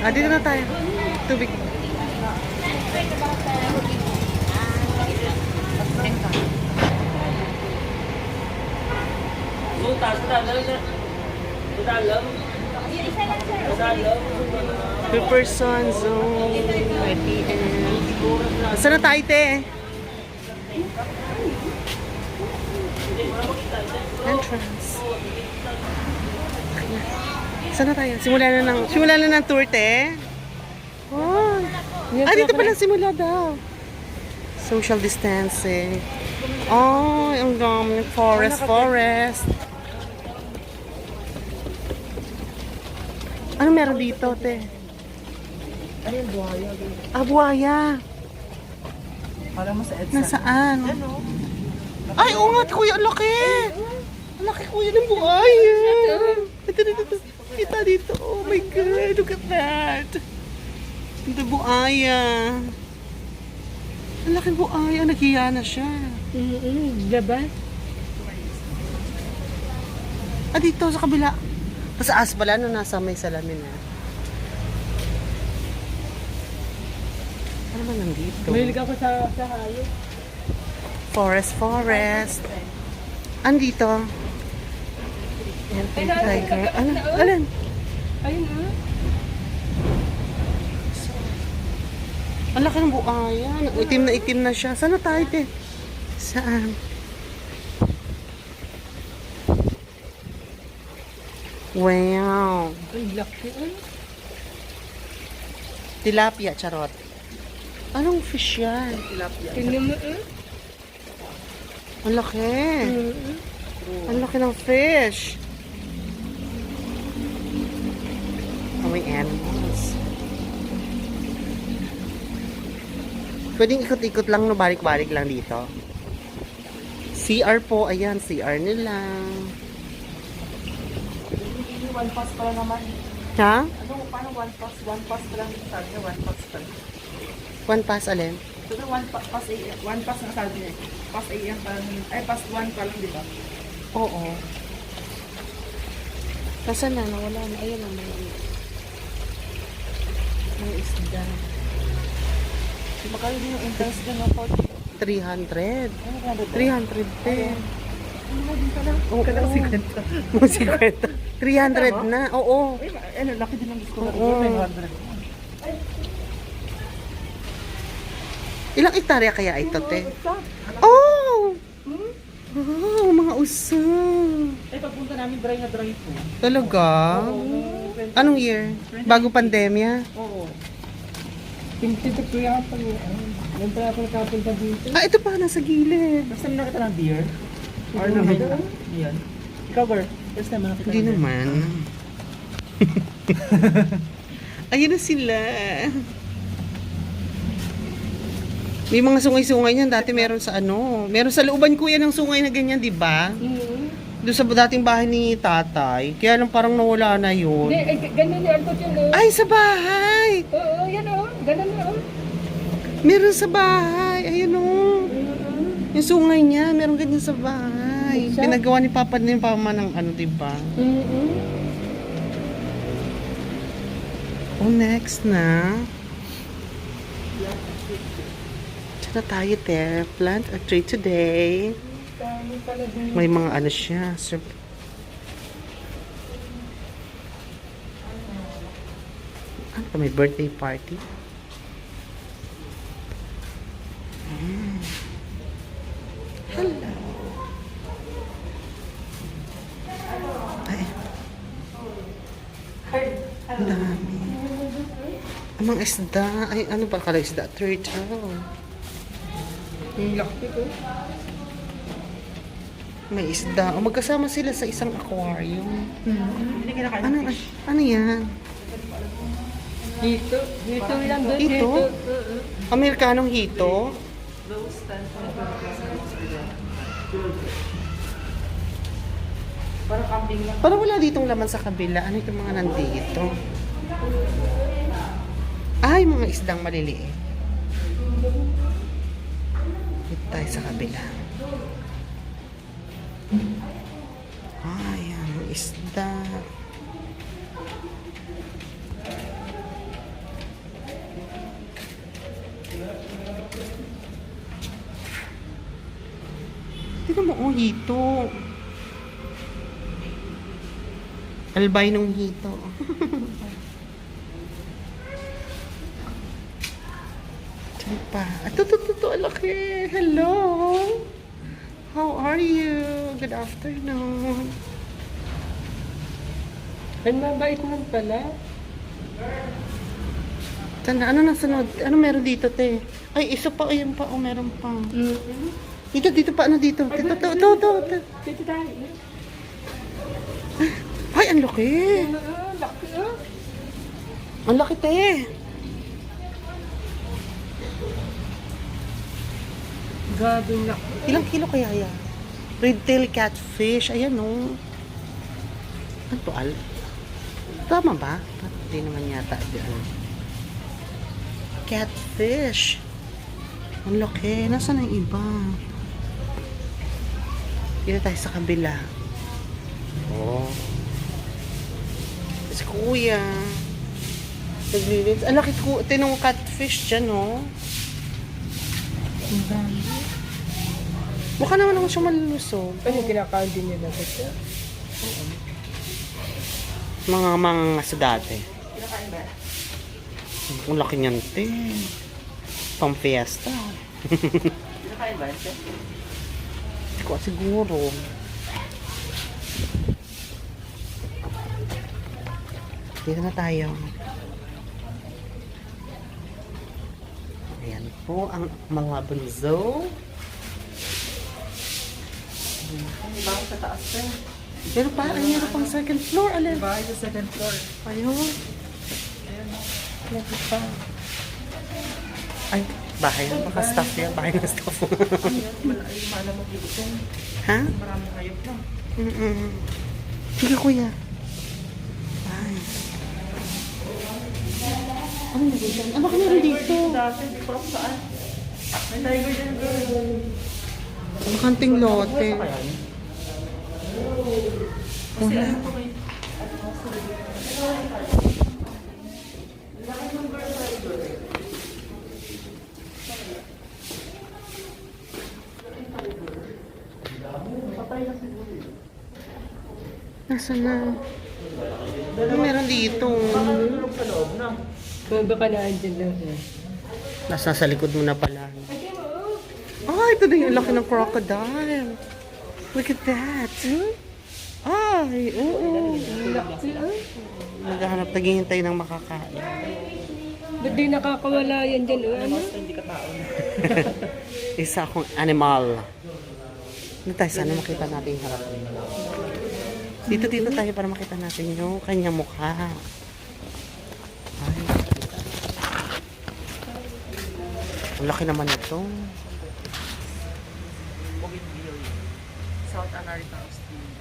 Ah, dito na tayo. Tubig. Per person zone. Saan na tayo, te? Entrance. Saan na tayo? Simula na ng, simula na ng tour, te? Oh. Ah, dito pala simula daw. Social distancing. Oh, ang dami. Forest, forest. Ano meron dito, te? Ayun, buhaya. Ah, buhaya. Para mo sa EDSA. Nasaan? Ano? Ay, nga, kuya, ang laki. Ang laki, kuya, ng buhaya. Ito, dito, dito. Kita dito. Oh my God, look at that. Ito, buhaya. Ang laki buhaya. Naghiya na siya. Mm-hmm. Diba? Ah, dito, sa kabila. Sa as pala, no, nasa may salamin na. Ano ba nandito? Mahilig ako sa, sa hayop. Forest, forest. Andito. Tiger. Ano? Alin? Ayun ah. Ang laki ng buhaya. Itim na itim na siya. Saan na tayo, te? Saan? Wow. Ay, laki ah. Tilapia, charot. Anong fish yan? Tilapia. Tingnan mo ah. Ang laki. Mm-hmm. Ang laki ng fish. May animals. Pwedeng ikot-ikot lang, no? Balik-balik lang dito. CR po. Ayan, CR nila. One pass pala naman. Ha? Ano, paano one pass? One pass pa lang sabi niya, one pass pa lang. One pass, alin? So, one pa- pass AM, one pass na sabi niya. Pass AM pa lang, ay pass one pa lang, di ba? Oo. Nasaan na? Nawala na. Ayun na. May, may isda. Makalo din yung entrance din ng 40. 300. Ano ka ba? 300 pe. Din pala? Oo. Kala ko 50. Mga 50. 300 na. Oo. Ay, ano, laki din ng disco. Oo. 500. Ilang hektarya kaya ito, te? Oh! Oh, mga uso. Ay, pagpunta namin dry na dry po. Talaga? Anong year? Bago pandemya? Oo. Tinitip ko yata yun. Yan pala ako nakapunta dito. Ah, ito pa, nasa gilid. First time nakita ng deer? Or no, Yan. Ikaw, Bar? First time nakita Hindi naman. Ayun na sila. May mga sungay-sungay niyan. Dati meron sa ano. Meron sa looban kuya ng sungay na ganyan, di ba? Mhm. Doon sa dating bahay ni tatay. Kaya lang parang nawala na yun. Hindi, eh, g- ganun yung Albert yun, oh. Ay, sa bahay! Oo, yan, oh. Ganun na, oh. Meron sa bahay. Ayun o. Yung sungay niya, meron ganyan sa bahay. Siya? Pinagawa ni Papa ni Pama ng ano, di ba? Mhm. Oh, next na. Diyan na tayo, te. Plant a tree today. May mga ano siya. Sur- ano may birthday party? Mm. Hello. Ay. Ang dami. Ang mga isda. Ay, ano ba kala isda? Turtle. Yung laki ko. May isda. O magkasama sila sa isang aquarium. Kinakain Ano, ano yan? Dito. Dito lang doon. Dito? Oo. Amerikanong hito? Parang camping lang. Parang wala ditong laman sa kabila. Ano itong mga nandito? Ay, mga isdang maliliit. Dito tayo sa kabila. Ay, ang isda. Tignan mo, oh, hito. Albinong hito. Ito pa. Ah, ito, ito, ito, laki. Hello. How are you? Good afternoon. Ay, mabait naman pala. Tanda, ano na sunod? Ano meron dito, te? Ay, isa pa, ayun pa, oh, meron pa. Dito, dito pa, ano dito? Dito, ito, ito, ito, ito. Dito tayo. Ay, ang laki. Ah, laki ah. Ang laki, te. Grabe laki. Ilang kilo kaya yan? Red tail catfish. Ayan, oh. Ano to, al? Tama ba? Hindi naman yata. Ano. Catfish. Ang laki. Nasaan ang iba? Dito tayo sa kabila. Oh. Si kuya. Naglilinis. Ang laki ko. Tinong catfish dyan, oh. Ang dami. Mukha naman naman siya malulusog. Ano kinakain din nila kasi? Mga mga sa dati. Ang laki niyan, te. Pang fiesta. Kinakain ba? ito? Hindi ko siguro. Dito na tayo. Ayan po ang mga bunzo. Bahay sa taas pa. Pero pa, ay meron pang second floor. Alin? Bahay sa second floor. Ayun. Lagi pa. Ay, bahay na. Baka staff yan. Bahay na staff. Ay, malamog dito. ha? Maraming hayop na. Mm-mm. Sige, kuya. Ay. Ano na dito? Ano ka meron dito? Dati, di ko saan. May tiger dyan, girl. Ang kanting lote. May... Nasaan na? Ano meron dito? Sa loob na. Andyan lang siya. Nasa sa likod mo na pala. Ito na yung laki ng crocodile. Look at that. Ay, oo. Ah. Naghahanap, naghihintay ng makakain. Ba't di nakakawala yan dyan? Oh, ano? Hindi ka tao na. Isa akong animal. Dito tayo, sana makita natin yung harap niya. Dito, dito tayo para makita natin yung kanyang mukha. Ay. Ang laki naman ito. South America, Australia.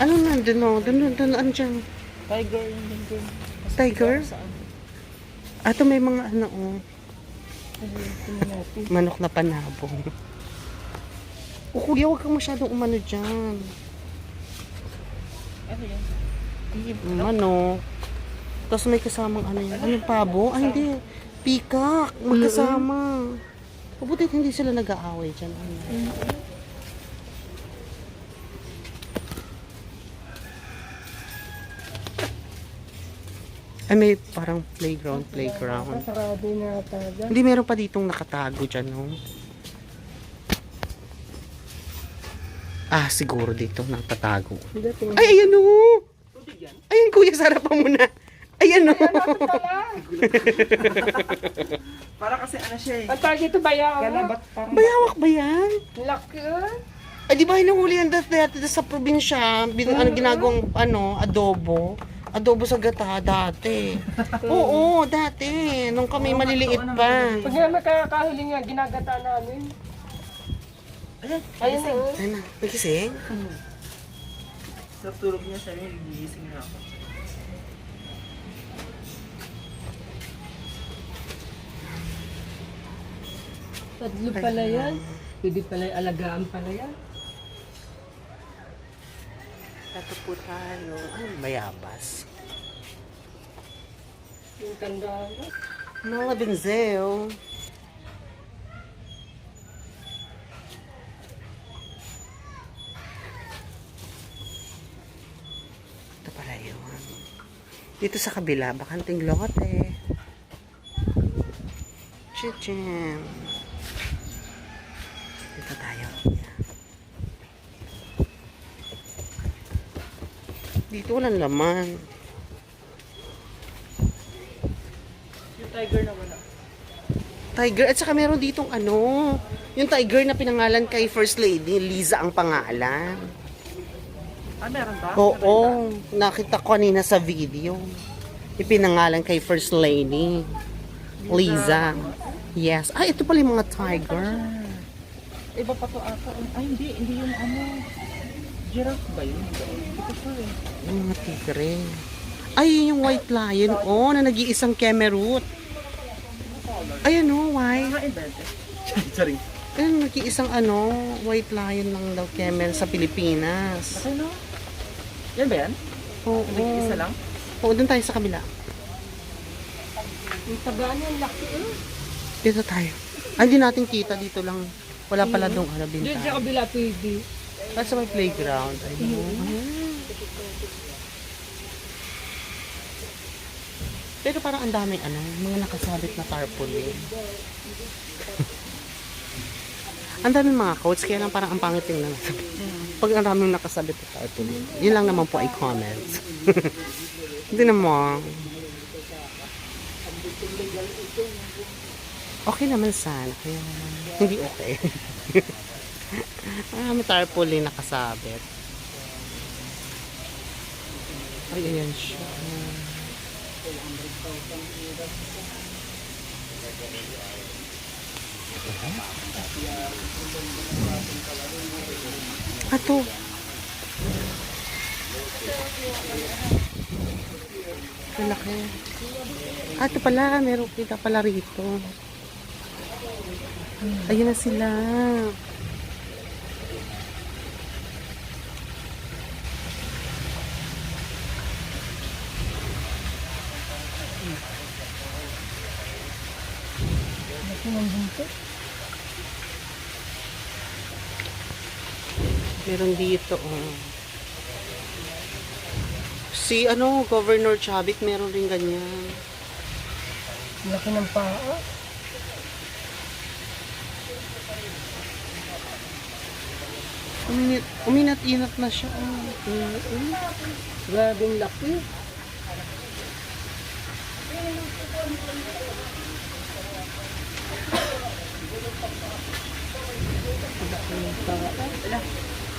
Ano nandun o? Dun, dun, dun, ano dyan? Tiger, yun din, girl. Tiger? Saan? Ato may mga ano o. Tingnan natin. Manok na panabong. O kuya, huwag kang masyadong umano dyan. Ano yan? Manok. Tapos may kasamang ano yan. Anong pabo? Ay, hindi. Peacock. Magkasama. Mabuti hindi sila nag-aaway dyan. Ano. Ay, may parang playground, playground. Sarado na ata dyan. Hindi meron pa ditong nakatago dyan, no? Ah, siguro dito nakatago. Ay, ayan o! Ayan, kuya, sarapan mo na. Ayan o! Ano siya eh. Ang tawag ito bayaw. Kalabat parang... Bayawak ba yan? Laki ah. Ay, di ba hinahuli yan dati, dati sa probinsya? Bin, ano, ginagawang, ano, adobo? Adobo sa gata, dati. Oo, dati. Nung kami maliliit pa. Pag nga makakahiling nga, ginagata namin. Ayan, Ayun na. Ayun na, may kising? Sa tulog niya sabi niya, gigising na ako. Tatlo pala yan. Pwede pala alagaan pala yan. Ito po tayo. Ay, mayabas. Yung ganda. Mga benzel. Ito pala yun. Dito sa kabila, bakanting lote. Chichin. Chichin. Dito walang laman. Yung tiger na wala. Tiger. At saka meron ditong ano, yung tiger na pinangalan kay First Lady, Liza ang pangalan. Ah, meron ba? Oo, nakita ko kanina sa video. Ipinangalan kay First Lady, Liza. Yes. Ay, ito pala yung mga tiger. Iba pa to ata. Ay, hindi. Hindi yung ano. Giraffe ba yun? Ito po eh. Yung mga tigre. Ay, yun yung white lion. Oh, na nag-iisang kemerut. Ayan o, white. Na-invented. Sorry. Ayun, nag-iisang ano, white lion lang daw camel sa Pilipinas. Bakit no? Yan ba yan? Oo. Nag-iisa lang? Oo, doon tayo sa kabila. Ang tagaan yung laki eh. Dito tayo. Ay, hindi natin kita dito lang. Wala pala doon ano, Doon sa binta. kabila pwede. That's my playground. Ay, Pero parang ang daming ano, mga nakasabit na tarpaulin. ang daming mga coats, kaya lang parang ang pangit tingnan. Pag ang daming nakasabit na tarpaulin. Yun lang naman po ay comments. Hindi naman. Okay naman sana. Kaya hindi okay. ah, may tarpaulin nakasabit. Ay, ayan siya. Ato. Malaki. Ah, ito pala. Meron kita pala rito. Ayun na sila. Meron dito, oh. Si, ano, Governor Chavit, meron rin ganyan. Laki ng paa. Uminit, uminat-inat na siya. Oh. Mm, Grabing laki.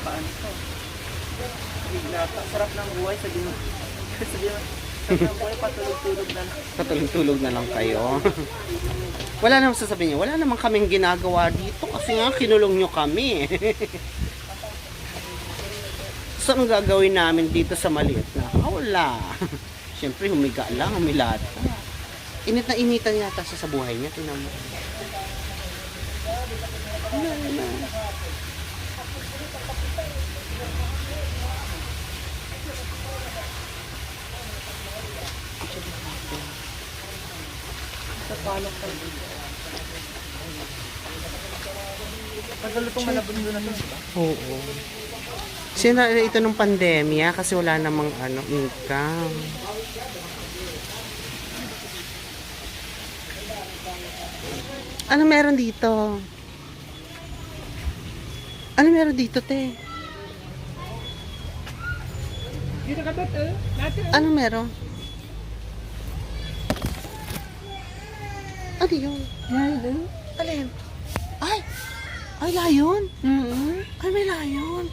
Paano to? Bigla pa. Sarap ng buhay. Sabi mo. Sabi mo. Sarap ng buhay. Patulog-tulog na lang. Katulog-tulog na lang kayo. wala namang sasabihin niyo, wala namang kaming ginagawa dito kasi nga kinulong nyo kami. so, ang gagawin namin dito sa maliit na? Ah, wala. Siyempre, humiga lang, humilata. Init na initan yata siya sa buhay niya. Tingnan mo. Diba? Oo. Sina ito nung pandemya kasi wala namang ano, income. Ano meron dito? Ano meron dito, te? Dito ka ba ito? Dati. Ano meron? Ano yun? Eh. Alin? Ay! Ay, layon! Mm-hmm. Ay, may layon!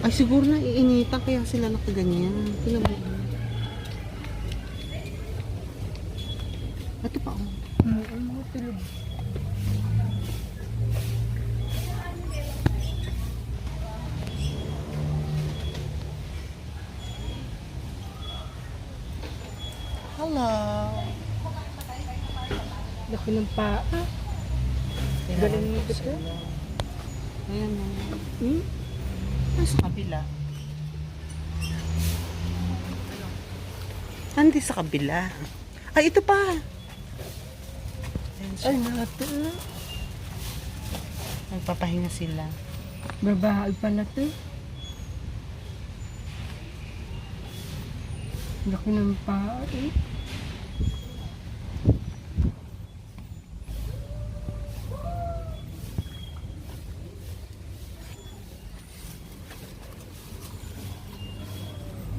Ay, siguro na iinitan kaya sila nakaganyan. Tingnan mo. Ito pa, oh. Mm-hmm. Tulog. Hello! Laki ng paa. Galing mo ito. Ayan na. Hmm? Ay, sa kabila. Hindi sa kabila. Ay, ito pa. Ay, nata. Nagpapahinga sila. Babae pala ito. Laki ng paa eh.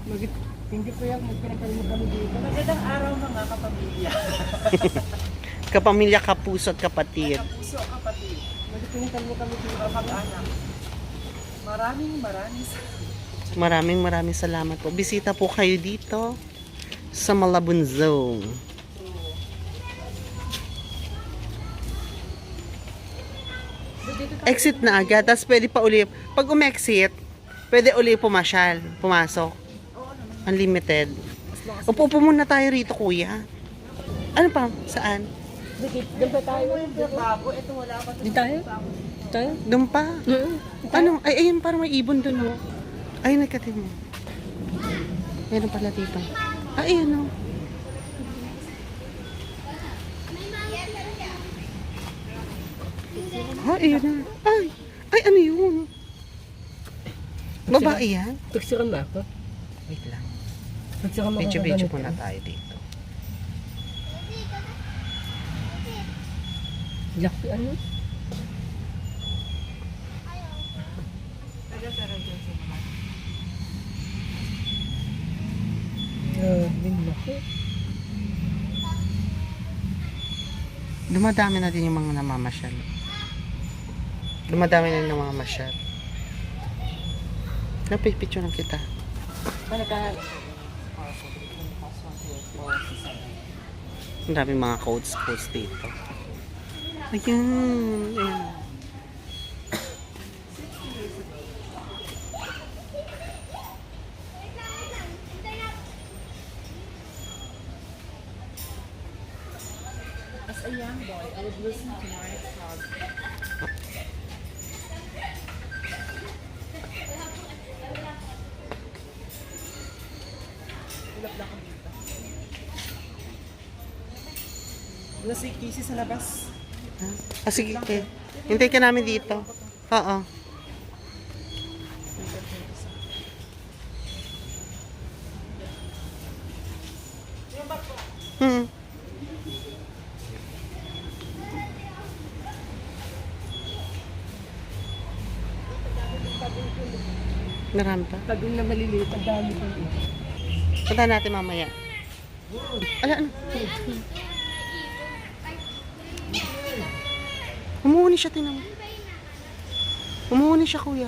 Magit, hindi ko yan, kami dito. Magandang araw mga kapamilya. Kapamilya, kapuso at kapatid. Kapuso, kapatid, Magpinagkal mo kami dito. kamag-anak. Maraming maraming salamat. Maraming maraming salamat po. Bisita po kayo dito sa Malabon Zone. Exit na agad, tapos pwede pa uli. Pag umexit, pwede uli pumasyal, pumasok. Unlimited. Upo po muna tayo rito, kuya. Ano pa? Saan? Dikit, doon pa tayo. Bago, ito wala pa Di tayo? Tayo? Doon pa. Oo. Ano? Ay, ayun, parang may ibon doon, oh. Ay, nagkatin mo. Meron pala dito. Ay, ayun, oh. Ah, ayun na. Ay, ay, ano yun? Babae yan? Picturean ba ako? Wait lang. Ganito. muna tayo dito. Laki ano? Yung laki. Dumadami na din yung mga namamasyal. Dumadami na yung namamasyal. Napipicture lang kita. Ang daming mga codes codes dito. Ayun. Ayun. As a young boy, I would listen to my frog. Ulap lang kami dito. Wala si Casey sa labas. Ah, sige. Eh. Hintay ka namin dito. Oo. Hmm. Marami pa. Tagong na maliliit, ang dami ko. Punta natin mamaya. Ala, ano? Umuuni siya, tinan mo. Umuuni siya, kuya.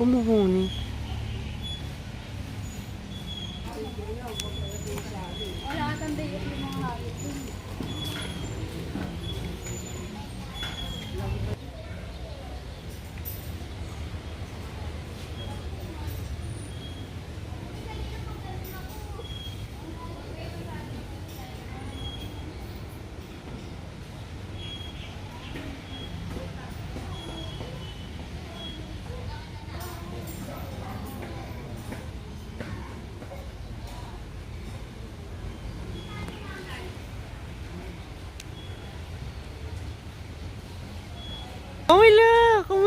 Umuhuni.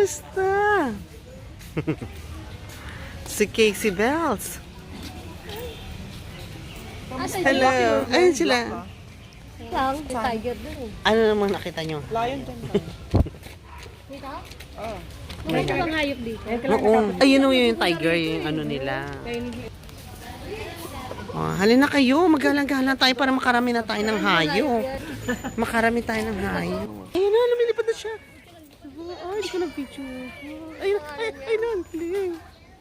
Hola! Kumusta? si Casey Bells. Hello. Ayun sila. Lang, tiger dun eh. Ano namang nakita nyo? Lion dyan ba? Dito? Oo. May bang hayop dito? Oo. Ayun o yung tiger, yung ano nila. Oh, halina kayo, magalang-galang tayo para makarami na tayo ng hayo. Makarami tayo ng hayo. Ayun na, lumilipad na siya. Ay, di ko nag-picture. Ayun, ay, ay, no, hindi.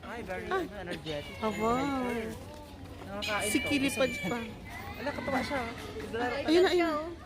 Ay, very energetic. Aba, Nakakain si to. kilipad pa. Wala, katawa siya. oh. Ayun na, ayun.